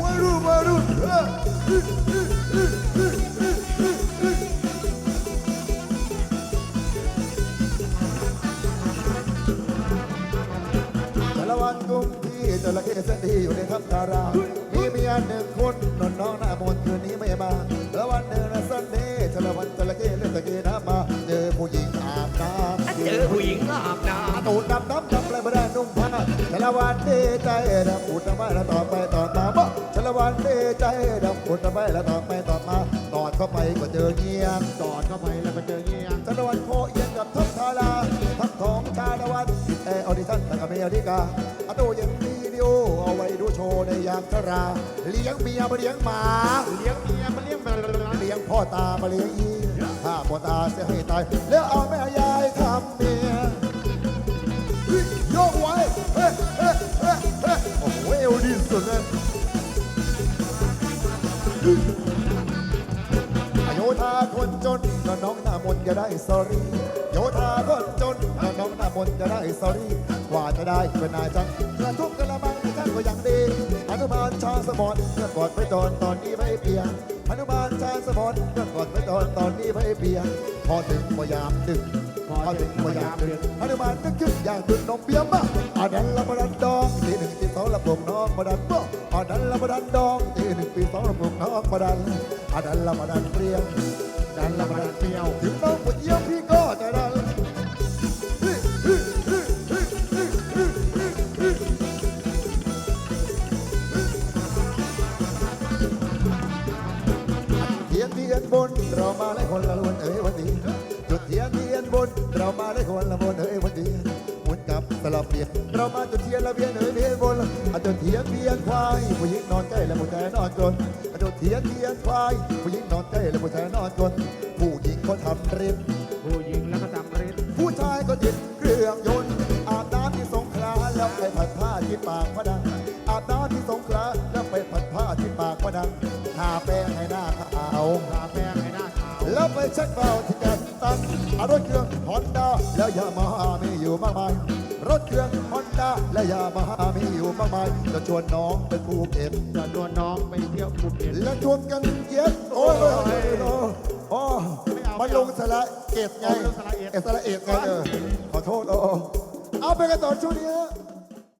วารุวารุเฮ้ยแต่ละวันกุมที่จระเข้เส้นดีอยู่ในทับดารามีเมียหนึ่งคนนอนน้องหน้ามนต์คืนนี้ไม่มาแล้ววันหนึ่งนะซันเดย์แต่ละวันจระเข้เล่นตะเกียน้ำมา นุ่งผ้าแต่ลวันดีใจดำอุดไม้แล้วต่อไปต่อมาบ่แต่ลวันดีใจดำอุดไม้แล้วต่อไปต่อมาตอดเข้าไปก็เจอเงียงจอดเข้าไปแล้วก็เจอเงี้ยชลวันโคเอียนกับทัพทาราทัพของชาลวันเออออดิชั่นแต่กับเมียดิกาอาตูยังมีวิดีโอเอาไว้ดูโชว์ในยามชราเลี้ยงเมียมาเลี้ยงหมาเลี้ยงเมียมาเลี้ยงเลี้ยงพ่อตามาเลี้ยงอีถ้าพ่อตาเสียให้ตายแล้วเอาแม่ยา สุดเลยโยธาคนจนก็น้องหน้ามนจะได้สอรี่โยธาคนจนก็น้องหน้ามนจะได้สอรี่กว่าจะได้เป็นนายจังกระทุกกระมังท่านก็ยังดีอนุบาลชาสมอนเมื่อก่อนไปตอนตอนนี้ไม่เปลี่ยนอนุบาลชาสมอนเมื่อก่อนไปตอนตอนนี้ไม่เปลี่ยนพอถึงพยายามดึกพอพอถึงพยายามมเดืดึอกอนุบาลนึกขึ้นอย่างดึกนมเบี้ยมะอั ปลุกน้องประดันบ่อันนั้นละประดันดองตีหนึ่งตีสองละปลุกน้องประดันอันนั้นละประดันเปรี้ยวดันละมาดันเปรี้ยวถึงน้องปวดเยี่ยมพี่ก็จะดันเทียนเทียนบนเรามาไล่คนละ สลับเปลี่ยนเรามาจุดเทียนละเวียนเอ้ยเวียนบนอะจุดเทียนเทียนควายผู้หญิงนอนใกล้และผู้ชายนอนกลนอะจุดเทียนเทียนควายผู้หญิงนอนใกล้และผู้ชายนอนกลนผู้หญิงเขาทำริบผู้หญิงแล้วก็ทำฤทธิ์ผู้ชายก็ติดเครื่องยนต์อาบน้ำที่สงขลาแล้วไปผัดผ้าที่ปากพระดังอาบน้ำที่สงขลาแล้วไปผัดผ้าที่ปากพระดังทาแป้งให้หน้าขาวทาแป้งให้หน้าขาวแล้วไปเช็คเบาที่แกันตันอารถเครื่องฮอนด้าแล้วยามาฮ่ามีอยู่มากมาย รถเครื่องฮอนด้าและยามาฮ่ามีอยู่มากมายจะชวนน้องไปภูเก็ตจะชวนน้องไปเที่ยวภูเก็ตและชวนกันเย็ดโอ้ยโอ้ยโอ้ยโอ้มันลงสระเอ็ดไงเอาเรื่องสละเอียดเอ็ดสระเอ็ดไงเออขอโทษโอ้เอาไปกันต่อช่วงนี้